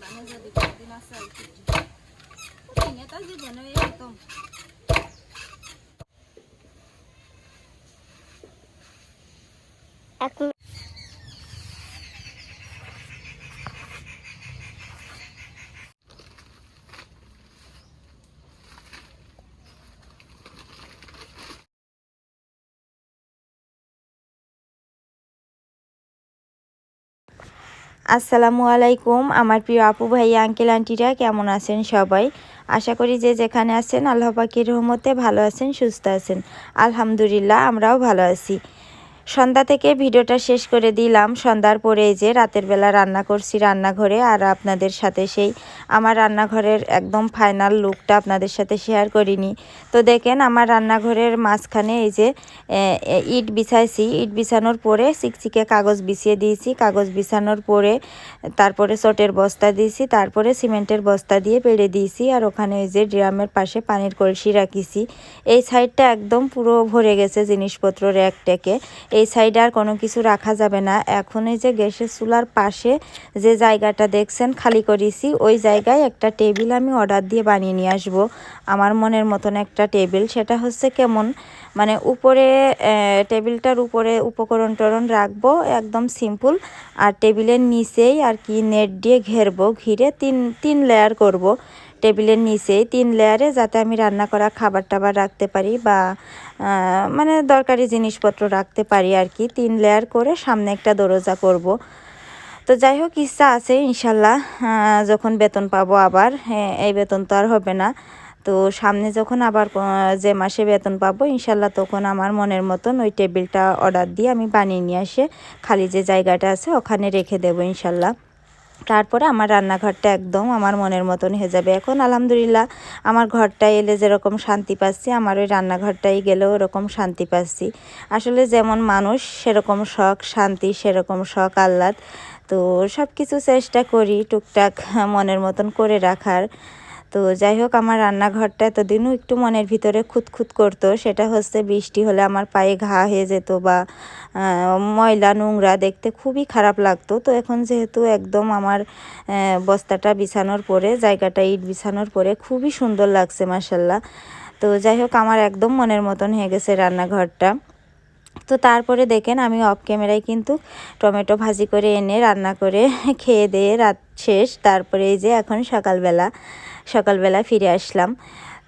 মানে যদি কোনোদিন আসে আর কি জীবনে এরকম এখন আসসালামু আলাইকুম, আমার প্রিয় আপু ভাই আঙ্কেল, আন্টিরা, কেমন আছেন সবাই? আশা করি যে যেখানে আছেন, আল্লাহ পাকির রহমতে ভালো আছেন, সুস্থ আছেন। আলহামদুলিল্লাহ, আমরাও ভালো আছি। সন্ধ্যা থেকে ভিডিওটা শেষ করে দিলাম। সন্ধ্যার পরে এই যে রাতের বেলা রান্না করছি রান্নাঘরে, আর আপনাদের সাথে সেই আমার রান্নাঘরের একদম ফাইনাল লুকটা আপনাদের সাথে শেয়ার করিনি। তো দেখেন আমার রান্নাঘরের মাঝখানে এই যে ইট বিছাইছি। ইট বিছানোর পরে চিকচিকে কাগজ বিছিয়ে দিয়েছি। কাগজ বিছানোর পরে তারপরে চটের বস্তা দিয়েছি। তারপরে সিমেন্টের বস্তা দিয়ে পেড়ে দিয়েছি। আর ওখানে ওই যে ড্রামের পাশে পানির কলসি রাখিছি। এই সাইডটা একদম পুরো ভরে গেছে জিনিসপত্র র্যাক ট্যাকে এই সাইডে আর কোনো কিছু রাখা যাবে না। এখন এই যে গ্যাসের চুলার পাশে যে জায়গাটা দেখছেন, খালি করেছি, ওই জায়গায় একটা টেবিল আমি অর্ডার দিয়ে বানিয়ে নিয়ে আসব। আমার মনের মতন একটা টেবিল। সেটা হচ্ছে কেমন মানে উপরে টেবিলটার উপরে উপকরণ টরণ রাখব, একদম সিম্পল। আর টেবিলের নিচেই আর কি নেট দিয়ে ঘেরবো, ঘিরে তিন তিন লেয়ার করব। টেবিলের নিচেই তিন লেয়ারে যাতে আমি রান্না করা খাবার টাবার রাখতে পারি বা মানে দরকারি জিনিসপত্র রাখতে পারি আর কি। তিন লেয়ার করে সামনে একটা দরজা করব। তো যাই হোক, ইচ্ছা আছে ইনশাল্লাহ যখন বেতন পাবো আবার। এই বেতন তো আর হবে না। তো সামনে যখন আবার যে মাসে বেতন পাবো, ইনশাল্লাহ তখন আমার মনের মতন ওই টেবিলটা অর্ডার দিয়ে আমি বানিয়ে নিয়ে এসে খালি যে জায়গাটা আছে ওখানে রেখে দেবো ইনশাল্লাহ। তারপরে আমার রান্নাঘরটা একদম আমার মনের মতন হয়ে যাবে। এখন আলহামদুলিল্লাহ আমার ঘরটা এলে যেরকম শান্তি পাচ্ছি, আমার ওই রান্নাঘরটাই গেলেও ওরকম শান্তি পাচ্ছি। আসলে যেমন মানুষ সেরকম শখ, শান্তি, সেরকম শখ, আহ্লাদ, তো সব কিছু চেষ্টা করি টুকটাক মনের মতন করে রাখার। তো যাই হোক আমার রান্নাঘরটা এতদিনও একটু মনের ভিতরে খুঁতখুত করতো। সেটা হচ্ছে বৃষ্টি হলে আমার পায়ে ঘা হয়ে যেত বা ময়লা, নোংরা দেখতে খুবই খারাপ লাগতো। তো এখন যেহেতু একদম আমার বস্তাটা বিছানোর পরে, জায়গাটা ইট বিছানোর পরে খুবই সুন্দর লাগছে মাসাল্লাহ তো যাই হোক আমার একদম মনের মতন হয়ে গেছে রান্নাঘরটা। তো তারপরে দেখেন, আমি অফ ক্যামেরায় কিন্তু টমেটো ভাজি করে এনে রান্না করে খেয়ে দিয়ে রাত শেষ। তারপরে এই যে এখন সকালবেলা সকালবেলা ফিরে আসলাম।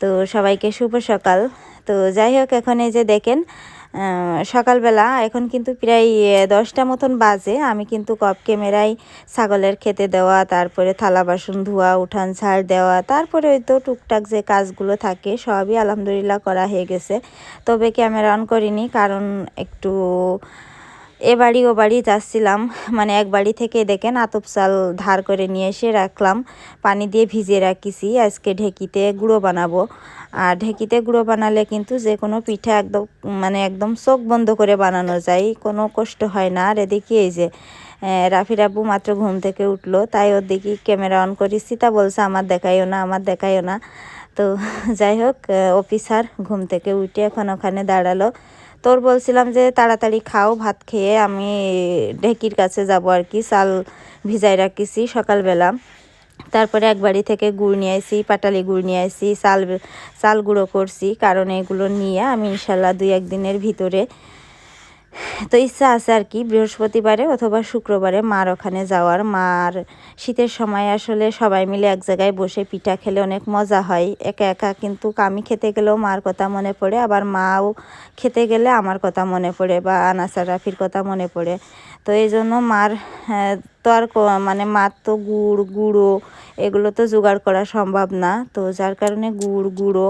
তো সবাইকে শুভ সকাল। তো যাই হোক, এখন এই যে দেখেন সকালবেলা এখন কিন্তু প্রায় দশটা মতন বাজে। আমি কিন্তু কপ ক্যামেরায় ছাগলের খেতে দেওয়া, তারপরে থালা বাসন ধোয়া, উঠান ছাড় দেওয়া, তারপরে ওই তো টুকটাক যে কাজগুলো থাকে, সবই আলহামদুলিল্লাহ করা হয়ে গেছে। তবে ক্যামেরা অন করিনি, কারণ একটু এ বাড়ি ও বাড়ি যাচ্ছিলাম। মানে এক বাড়ি থেকে দেখেন আতপ চাল ধার করে নিয়ে এসে রাখলাম। পানি দিয়ে ভিজিয়ে রাখিছি। আজকে ঢেকিতে গুঁড়ো বানাবো। আর ঢেকিতে গুঁড়ো বানালে কিন্তু যে কোনো পিঠা একদম মানে একদম চোখ বন্ধ করে বানানো যায়। কোনো কষ্ট হয় না। আর এদিকে এই যে আহ, রাফি রাব্বু মাত্র ঘুম থেকে উঠল। তাই ওর দিকে ক্যামেরা অন করেছি। তা বলছে আমার দেখাইও না আমার দেখাইও না। তো যাই হোক অফিসার ঘুম থেকে উঠে এখন ওখানে দাঁড়াল। তোর বলছিলাম যে তাড়াতাড়ি খাও, ভাত খেয়ে আমি ঢেকির কাছে যাব আর কি, চাল ভিজাই রাখিছি সকালবেলা। তারপরে এক বাড়ি থেকে গুড় নিয়ে আসি পাটালি গুড় নিয়ে আসি চাল চাল গুঁড়ো করছি, কারণ এগুলো নিয়ে আমি ইনশাল্লাহ দুই একদিনের ভিতরে তো ইচ্ছা আছে আর কি বৃহস্পতিবারে অথবা শুক্রবারে মার ওখানে যাওয়ার। মার শীতের সময় আসলে সবাই মিলে এক জায়গায় বসে পিঠা খেলে অনেক মজা হয়। একা একা কিন্তু আমি খেতে গেলেও মার কথা মনে পড়ে আবার মাও খেতে গেলে আমার কথা মনে পড়ে বা আনাসার রাফির কথা মনে পড়ে। তো এই জন্য মার হ্যাঁ, তো আর মানে মার তো গুড় গুঁড়ো এগুলো তো জোগাড় করা সম্ভব না। তো যার কারণে গুড় গুঁড়ো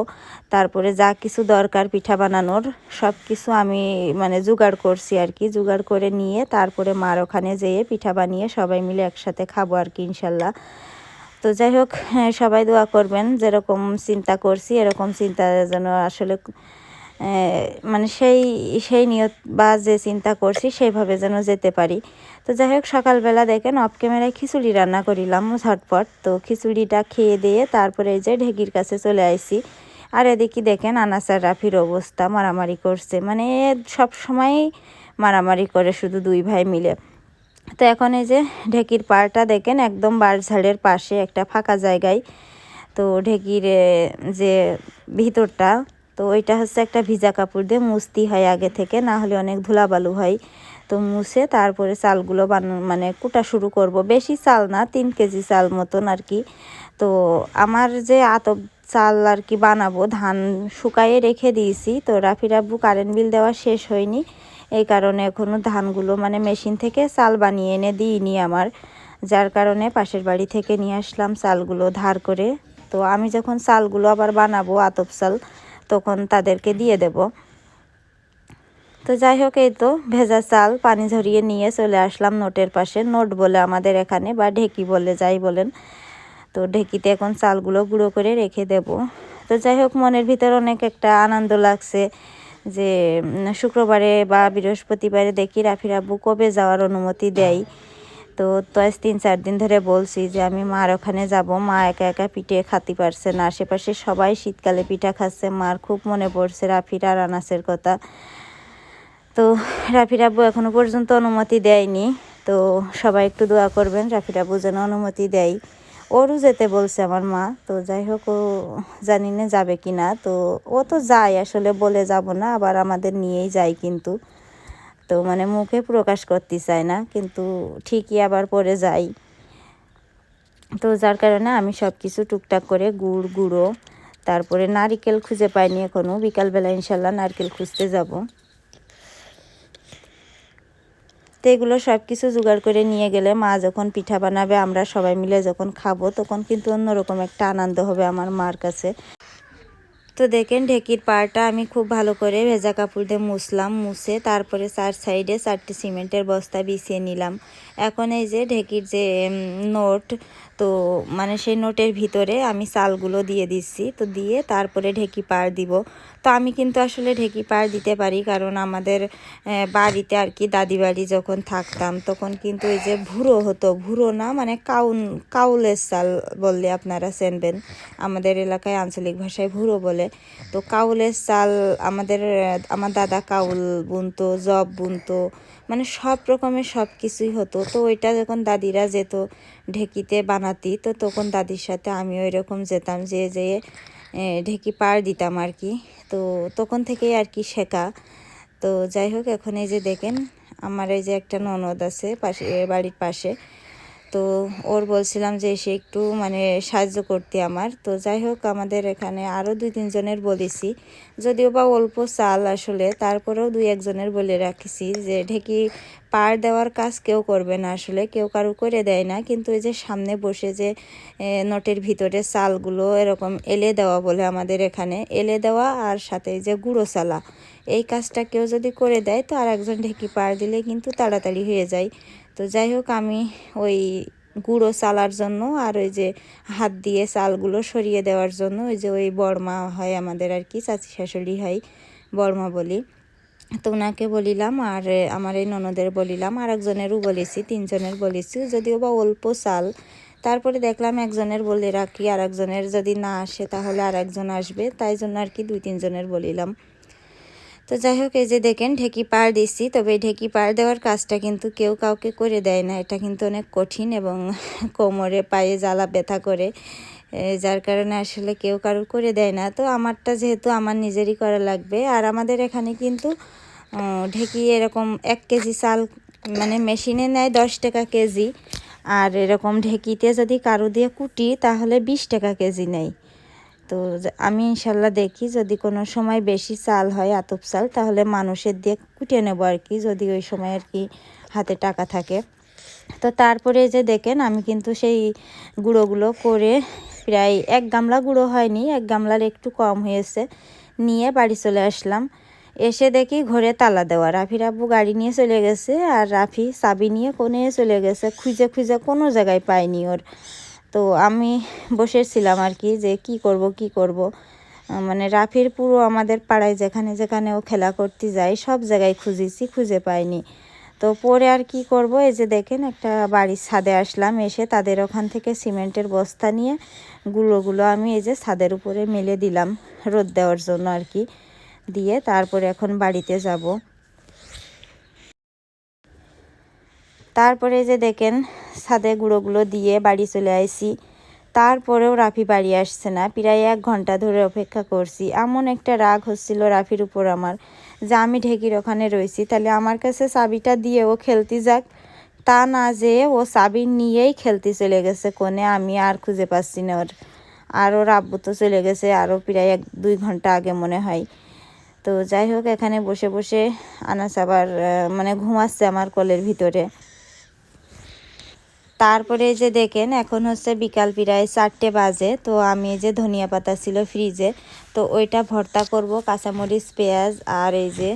তারপরে যা কিছু দরকার পিঠা বানানোর সব কিছু আমি মানে জোগাড় করছি আর কি জোগাড় করে নিয়ে তারপরে মার ওখানে যেয়ে পিঠা বানিয়ে সবাই মিলে একসাথে খাব আর কি ইনশাল্লাহ। তো যাই হোক হ্যাঁ, সবাই দোয়া করবেন যেরকম চিন্তা করছি এরকম চিন্তা যেন আসলে মানে সেই সেই নিয়ত বা যে চিন্তা করছি সেইভাবে যেন যেতে পারি। তো যাই হোক, সকালবেলা দেখেন অফ ক্যামেরায় খিচুড়ি রান্না করিলাম ঝটপট। তো খিচুড়িটা খেয়ে দিয়ে তারপরে এই যে ঢেকির কাছে চলে আইছি। আর এদিকে দেখেন আনাসার রাফির অবস্থা, মারামারি করছে। মানে সব সময় মারামারি করে শুধু দুই ভাই মিলে। তো এখন এই যে ঢেকির পাড়টা দেখেন একদম বাঁশঝাড়ের পাশে, একটা ফাঁকা জায়গায়। তো ঢেকির যে ভিতরটা তো ওইটা হচ্ছে একটা ভিজা কাপড় দিয়ে মুছতি হয় আগে থেকে, না হলে অনেক ধুলাবালু হয়। তো মুছে তারপরে চালগুলো বানানো মানে কুটা শুরু করব। বেশি চাল না, তিন কেজি চাল মতন আর কি। তো আমার যে আতপ চাল আর কি বানাবো, ধান শুকায়ে রেখে দিয়েছি, তো রাফি রাব্বু কারেন্ট বিল দেওয়া শেষ হয়নি। এই কারণে এখনও ধানগুলো মানে মেশিন থেকে চাল বানিয়ে এনে দিইনি আমার। যার কারণে পাশের বাড়ি থেকে নিয়ে আসলাম চালগুলো ধার করে। তো আমি যখন চালগুলো আবার বানাবো, আতপ চাল তখন তাদেরকে দিয়ে দেব। তো যাই হোক, এই তো ভেজা চাল পানি ঝরিয়ে নিয়ে চলে আসলাম নোটের পাশে। নোট বলে আমাদের এখানে, বা ঢেকি বলে যাই বলেন। তো ঢেকিতে এখন চালগুলো গুঁড়ো করে রেখে দেব। তো যাই হোক, মনের ভিতর অনেক একটা আনন্দ লাগছে যে শুক্রবারে বা বৃহস্পতিবারে দেখি রাফির আব্বু কবে যাওয়ার অনুমতি দেয়। তো তো আজ তিন চার দিন ধরে বলছি যে আমি মার ওখানে যাব। মা একা একা পিঠে খাতে পারছে না। আশেপাশে সবাই শীতকালে পিঠা খাচ্ছে। মার খুব মনে পড়ছে রাফিরা আর আনাসের কথা। তো রাফির আব্বু এখনও পর্যন্ত অনুমতি দেয়নি। তো সবাই একটু দোয়া করবেন, রাফির যেন অনুমতি দেয়। ওরও যেতে বলছে আমার মা। তো যাই হোক, ও জানি না যাবে কি না তো ও তো যায়, আসলে বলে যাব না। আবার আমাদের নিয়েই যায় কিন্তু। তো মানে মুখে প্রকাশ করতে চায় না, কিন্তু ঠিকই আবার পরে যাই। তো যার কারণে আমি সব কিছু টুকটাক করে গুড়, গুঁড়ো, তারপরে নারিকেল খুঁজে পাইনি এখনও বিকালবেলা ইনশাল্লাহ নারকেল খুঁজতে যাব। তো এগুলো সব কিছু জোগাড় করে নিয়ে গেলে মা যখন পিঠা বানাবে, আমরা সবাই মিলে যখন খাব, তখন কিন্তু অন্যরকম একটা আনন্দ হবে আমার মার কাছে। তো দেখেন ঢেকির পাড়টা আমি খুব ভালো করে ভেজা কাপড় দিয়ে মুছলাম, মুছে তারপরে চার সাইডে চারটে সিমেন্টের বস্তা বিছিয়ে নিলাম। এখন এই যে ঢেকির যে নোট, তো মানে সেই নোটের ভিতরে আমি চালগুলো দিয়ে দিচ্ছি, তো দিয়ে তারপরে ঢেকি পাড় দিব। তো আমি কিন্তু আসলে ঢেকি পাড় দিতে পারি, কারণ আমাদের বাড়িতে আর কি দাদি বাড়ি যখন থাকতাম, তখন কিন্তু এই যে ভুরো হতো। ভুরো না মানে কাউন, কাউলের চাল বললে আপনারা চেনবেন। আমাদের এলাকায় আঞ্চলিক ভাষায় ভুরো বলে। তো কাউলের চাল আমাদের, আমার দাদা কাউল বুনতো, জব বুনতো মানে সব রকমের সব কিছুই হতো। তো ওইটা যখন দাদিরা যেত ঢেকিতে বানাতি, তো তখন দাদির সাথে আমিও এরকম যেতাম যে যে ঢেকি পার দিতাম আর কি। তো তখন থেকেই আর কি শেখা। তো যাই হোক, এখন এই যে দেখেন, আমার এই যে একটা ননদ আছে পাশে বাড়ির পাশে। তো ওর বলছিলাম যে এসে একটু মানে সাহায্য করতে আমার। তো যাই হোক, আমাদের এখানে আরও দুই তিনজনের বলেছি। যদিও বা অল্প চাল আসলে, তারপরেও দুই একজনের বলে রাখিছি যে ঢেকি পার দেওয়ার কাজ কেউ করবে না আসলে, কেউ কারু করে দেয় না। কিন্তু এই যে সামনে বসে যে নটের ভিতরে চালগুলো এরকম এলে দেওয়া বলে আমাদের এখানে, এলে দেওয়া আর সাথে যে গুঁড়ো চালা। এই কাজটা কেউ যদি করে দেয়, তো আর একজন ঢেকি পার দিলে কিন্তু তাড়াতাড়ি হয়ে যায়। তো যাই হোক, আমি ওই গুঁড়ো চালার জন্য আর ওই যে হাত দিয়ে চালগুলো সরিয়ে দেওয়ার জন্য ওই যে ওই বর্মা হয় আমাদের আর কি, চাচি শাশুড়ি হয় বর্মা বলি। তো ওনাকে বলিলাম আর আমার এই ননদের বলিলাম আর একজনেরও বলেছি, তিনজনের বলেছি, যদিও বা অল্প চাল। তারপরে দেখলাম একজনের বলে রাখি আর একজনের যদি না আসে তাহলে আর একজন আসবে, তাই জন্য আর কি দুই তিনজনের বলিলাম। তো যাই হোক, এই যে দেখেন, ঢেকি পাড় দিচ্ছি তবে এই ঢেকি পাড় দেওয়ার কাজটা কিন্তু কেউ কাউকে করে দেয় না। এটা কিন্তু অনেক কঠিন এবং কোমরে, পায়ে জ্বালা, ব্যথা করে। যার কারণে আসলে কেউ কারোর করে দেয় না। তো আমারটা যেহেতু আমার নিজেরই করা লাগবে। আর আমাদের এখানে কিন্তু ঢেকি এরকম এক কেজি চাল মানে মেশিনে নেয় দশ টাকা কেজি। আর এরকম ঢেকিতে যদি কারও দিয়ে কুটি, তাহলে বিশ টাকা কেজি নেয়। তো আমি ইনশাল্লাহ দেখি যদি কোনো সময় বেশি চাল হয়, আতপ চাল, তাহলে মানুষের দিয়ে কুটিয়ে নেব আর কি, যদি ওই সময় আর কি হাতে টাকা থাকে। তো তারপরে যে দেখেন, আমি কিন্তু সেই গুঁড়োগুলো করে প্রায় এক গামলা গুঁড়ো হয়নি, এক গামলার একটু কম হয়েছে, নিয়ে বাড়ি চলে আসলাম। এসে দেখি ঘরে তালা দেওয়া। রাফি আব্বু গাড়ি নিয়ে চলে গেছে আর রাফি চাবি নিয়ে কোনে চলে গেছে, খুঁজে খুঁজে কোনো জায়গায় পায়নি ওর। তো আমি বসেছিলাম আর কি যে কি করব কি করব। মানে রাফির পুরো আমাদের পাড়ায় যেখানে যেখানে ও খেলা করতে যায়, সব জায়গায় খুঁজেছি, খুঁজে পাইনি। তো পরে আর কি করব, এই যে দেখেন একটা বাড়ির ছাদে আসলাম, এসে তাদের ওখান থেকে সিমেন্টের বস্তা নিয়ে গুঁড়োগুলো আমি এই যে ছাদের উপরে মেলে দিলাম রোদ দেওয়ার জন্য আর কি। দিয়ে তারপরে এখন বাড়িতে যাব। তারপরে যে দেখেন, ছাদে গুঁড়োগুলো দিয়ে বাড়ি চলে আইছি তারপরেও রাফি বাড়ি আসছে না। প্রায় এক ঘণ্টা ধরে অপেক্ষা করছি। এমন একটা রাগ হচ্ছিল রাফির উপর আমার যে আমি ঢেকির ওখানে রয়েছি তাহলে আমার কাছে চাবিটা দিয়ে ও খেলতে যাক। তা না যে ও চাবি নিয়েই খেলতে চলে গেছে কোণে। আমি আর খুঁজে পাচ্ছি না ওর। আর ওর আব্বু তো চলে গেছে আরও প্রায় এক, দুই ঘণ্টা আগে মনে হয়। তো যাই হোক, এখানে বসে বসে আনাস আবার মানে ঘুমাচ্ছে আমার কলের ভিতরে। তারপরে যে দেখেন, এখন হচ্ছে বিকাল প্রায় চারটে বাজে, তো আমি যে ধনিয়া পাতা ছিল ফ্রিজে, তো ওইটা ভর্তা করব, কাঁচামরিচ, পেঁয়াজ আর এই যে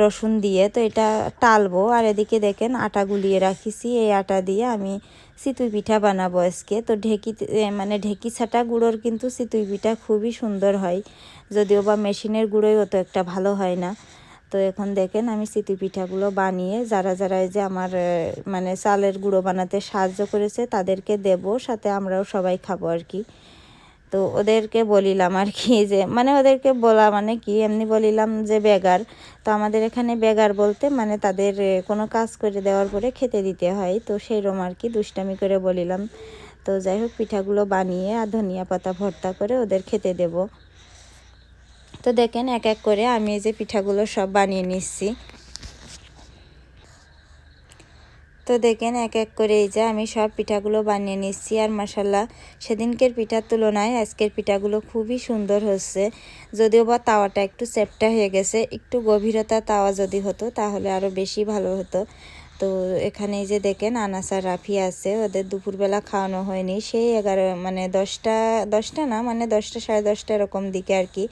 রসুন দিয়ে, তো এটা টালবো। আর এদিকে দেখেন, আটা গুলিয়ে রাখিছি, এই আটা দিয়ে আমি চিতুই পিঠা বানাবো আজকে। তো ঢেকি মানে ঢেকি ছাটা গুঁড়োর কিন্তু চিতুই পিঠা খুবই সুন্দর হয়, যদিও বা মেশিনের গুঁড়োই অত একটা ভালো হয় না। তো এখন দেখেন আমি সিতু পিঠাগুলো বানিয়ে, যারা যারা এই যে আমার মানে চালের গুঁড়ো বানাতে সাহায্য করেছে, তাদেরকে দেব, সাথে আমরাও সবাই খাব আর কি। তো ওদেরকে বলিলাম আর কি যে মানে ওদেরকে বলা মানে কি, এমনি বলিলাম যে বেগার। তো আমাদের এখানে বেগার বলতে মানে তাদের কোনো কাজ করে দেওয়ার পরে খেতে দিতে হয়, তো সেই রকম আর কি দুষ্টামি করে বলিলাম। তো যাই হোক, পিঠাগুলো বানিয়ে আর ধনিয়া পাতা ভর্তা করে ওদের খেতে দেবো। তো দেখেন এক এক করে আমি এই যে পিঠাগুলো সব বানিয়ে নিচ্ছি। তো দেখেন এক এক করে এই যে আমি সব পিঠাগুলো বানিয়ে নিচ্ছি আর মশাল্লা সেদিনকের পিঠার তুলনায় আজকের পিঠাগুলো খুবই সুন্দর হচ্ছে। যদিও বা তাওয়াটা একটু চেপটা হয়ে গেছে, একটু গভীরতা তাওয়া যদি হতো তাহলে আরও বেশি ভালো হতো। তো এখানে যে দেখেন আনাসার রাফি আছে, ওদের দুপুরবেলা খাওয়ানো হয়নি। সেই এগারো মানে দশটা দশটা না মানে দশটা সাড়ে দশটা এরকম দিকে আর কি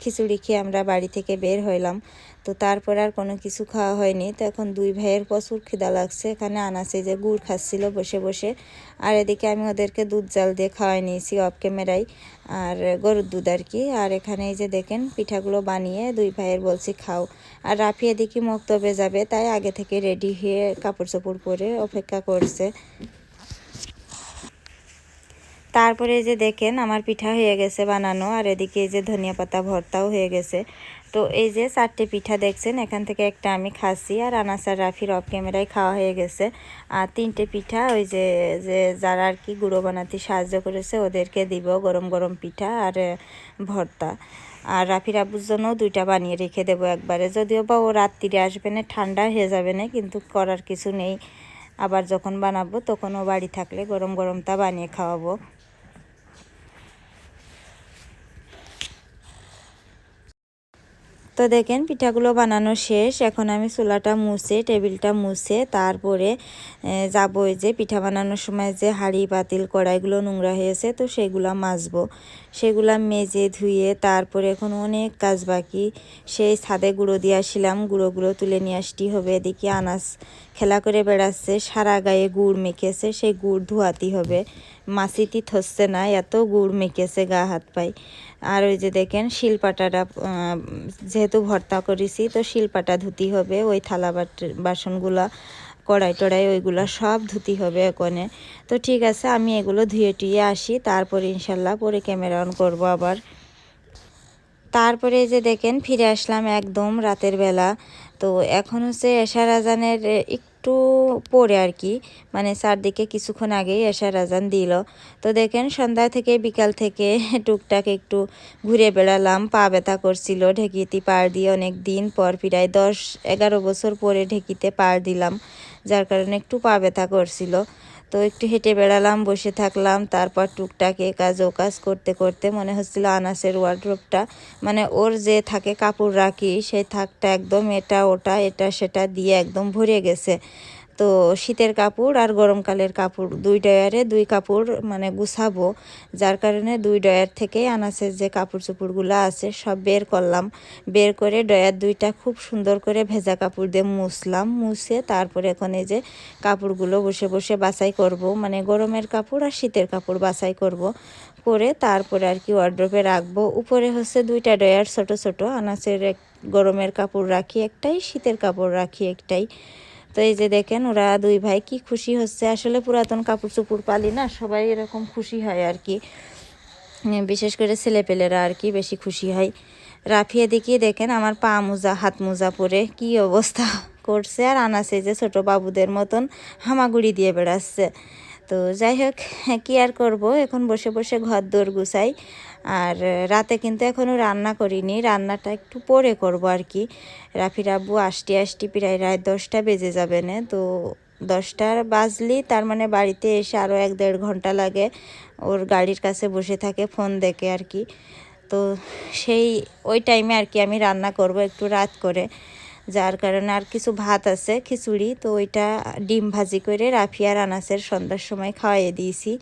খিচুড়ি খেয়ে আমরা বাড়ি থেকে বের হইলাম। তো তারপর আর কোনো কিছু খাওয়া হয়নি। তো এখন দুই ভাইয়ের প্রচুর খিদা লাগছে। এখানে আনাসে যে গুড় খাচ্ছিল বসে বসে। আর এদিকে আমি ওদেরকে দুধ জাল দিয়ে খাওয়াই নিয়েছি অফ ক্যামেরায় আর গরুর দুধ আর কি। আর এখানে এই যে দেখেন পিঠাগুলো বানিয়ে দুই ভাইয়ের বলছি খাও। আর রাফি এদিকে মক্তবে যাবে, তাই আগে থেকে রেডি হয়ে কাপড় চোপড় পরে অপেক্ষা করছে। তারপরে যে দেখেন আমার পিঠা হয়ে গেছে বানানো। আর এদিকে এই যে ধনিয়া পাতা ভর্তাও হয়ে গেছে। তো এই যে চারটে পিঠা দেখছেন, এখান থেকে একটা আমি খাচ্ছি আর আনাসার রাফির অফ ক্যামেরায় খাওয়া হয়ে গেছে। আর তিনটে পিঠা, ওই যে যে যারা আর কি গুঁড়ো বানাতে সাহায্য করেছে, ওদেরকে দিব গরম গরম পিঠা আর ভর্তা। আর রাফির আব্বুর জন্যও দুইটা বানিয়ে রেখে দেবো একবারে। যদিও বা ও রাত্রিরে আসবে না, ঠান্ডা হয়ে যাবে না, কিন্তু করার কিছু নেই। আবার যখন বানাবো, তখন ও বাড়ি থাকলে গরম গরমটা বানিয়ে খাওয়াবো। তো দেখেন পিঠাগুলো বানানো শেষ। এখন আমি চুলাটা মুছে, টেবিলটা মুছে, তারপরে যাব ওই যে পিঠা বানানোর সময় যে হাঁড়ি পাতিল কড়াইগুলো নোংরা হয়েছে, তো সেগুলা মাজবো। সেগুলা মেজে ধুয়ে তারপরে এখন অনেক কাজ বাকি। সেই ছাদে গুঁড়ো দিয়ে আসছিলাম, গুঁড়োগুলো তুলে নিয়ে আসতে হবে। এদিকে আনাজ খেলা করে বেড়াচ্ছে, সারা গায়ে গুড় মেখেছে, সেই গুড় ধোয়াতে হবে। মাসিটি থসছে না, এত গুড় মেখেছে গা, হাত পায় আর ওই যে দেখেন, শিলপাটাটা যেহেতু ভর্তা করেছি, তো শিলপাটা ধুতি হবে, ওই থালা বাসনগুলা, কড়াই টড়াই ওইগুলো সব ধুতি হবে এখানে তো ঠিক আছে, আমি এগুলো ধুয়ে টুয়ে আসি, তারপরে ইনশাল্লাহ পরে ক্যামেরা অন করব আবার। তারপরে যে দেখেন, ফিরে আসলাম একদম রাতের বেলা। তো এখন হচ্ছে এশার আজানের একটু পরে আর কি। মানে চারদিকে কিছুক্ষণ আগেই এশার আজান দিল। তো দেখেন সন্ধ্যা থেকে বিকাল থেকে টুকটাক একটু ঘুরে বেড়ালাম। পা ব্যথা করছিল, ঢেকিতে পার দিয়ে অনেক দিন পর প্রায় দশ এগারো বছর পরে ঢেকিতে পার দিলাম, যার কারণে একটু পা ব্যথা করছিল। তো একটু হেঁটে বেড়ালাম, বসে থাকলাম। তারপর টুকটাক এ কাজ, ও কাজ করতে করতে মনে হচ্ছিল আনাসের ওয়ার্ড্রোপটা মানে ওর যে থাকে কাপড় রাখি সেই থাকটা একদম এটা, ওটা, এটা, সেটা দিয়ে একদম ভরে গেছে। তো শীতের কাপড় আর গরমকালের কাপড় দুই ডয়ারে দুই কাপড় মানে গুছাবো। যার কারণে দুই ডয়ার থেকেই আনাসের যে কাপড় চোপড়গুলো আছে সব বের করলাম। বের করে ডয়ার দুইটা খুব সুন্দর করে ভেজা কাপড় দিয়ে মুছলাম। মুছে তারপরে এখন এই যে কাপড়গুলো বসে বসে বাছাই করব। মানে গরমের কাপড় আর শীতের কাপড় বাছাই করব। করে তারপরে আর কি ওয়ার্ড্রোপে রাখব। উপরে হচ্ছে দুইটা ডয়ার ছোট ছোট। আনাসের গরমের কাপড় রাখি একটাই, শীতের কাপড় রাখি একটাই। তো এই যে দেখেন, ওরা দুই ভাই কি খুশি হচ্ছে। আসলে পুরাতন কাপড় চোপড় পালি না, সবাই এরকম খুশি হয় আর কি। বিশেষ করে ছেলেপেলেরা আর কি বেশি খুশি হয়। রাফিয়া দেখিয়ে দেখেন আমার পা মোজা, হাত মোজা পরে কি অবস্থা করছে। আর আনাসে যে ছোট বাবুদের মতন হামাগুড়ি দিয়ে বেড়াচ্ছে। তো যাই হোক কি আর করব? এখন বসে বসে ঘর দৌড় গুছাই। আর রাতে কিন্তু এখনও রান্না করিনি। রান্নাটা একটু পরে করব আর কি। রাফির আব্বু আসটি আসটি প্রায় রাত দশটা বেজে যাবে না। তো দশটার বাজলি, তার মানে বাড়িতে এসে আরও এক দেড় ঘণ্টা লাগে। ওর গাড়ির কাছে বসে থাকে, ফোন দেখে আর কি। তো সেই ওই টাইমে আর কি আমি রান্না করব একটু রাত করে। যার কারণে আর কিছু ভাত আছে, খিচুড়ি। তো ওইটা ডিম ভাজি করে রাফিয়ার আনাসের সন্ধ্যার সময় খাওয়াইয়ে দিয়েছি।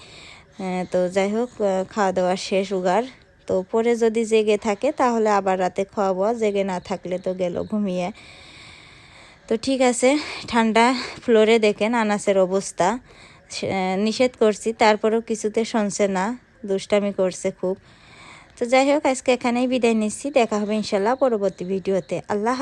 তো যাই হোক খাওয়া দাওয়া শেষ উগার। তো পরে যদি জেগে থাকে তাহলে আবার রাতে খাওয়াবো জেগে না থাকলে তো গেল ঘুমিয়ে। তো ঠিক আছে, ঠান্ডা ফ্লোরে দেখেন আনাসের অবস্থা। নিষেধ করছি, তারপরেও কিছুতে শুনছে না, দুষ্টামি করছে খুব। তো যাই হোক, আজকে এখানেই বিদায় নিচ্ছি, দেখা হবে ইনশাল্লাহ পরবর্তী ভিডিওতে। আল্লাহ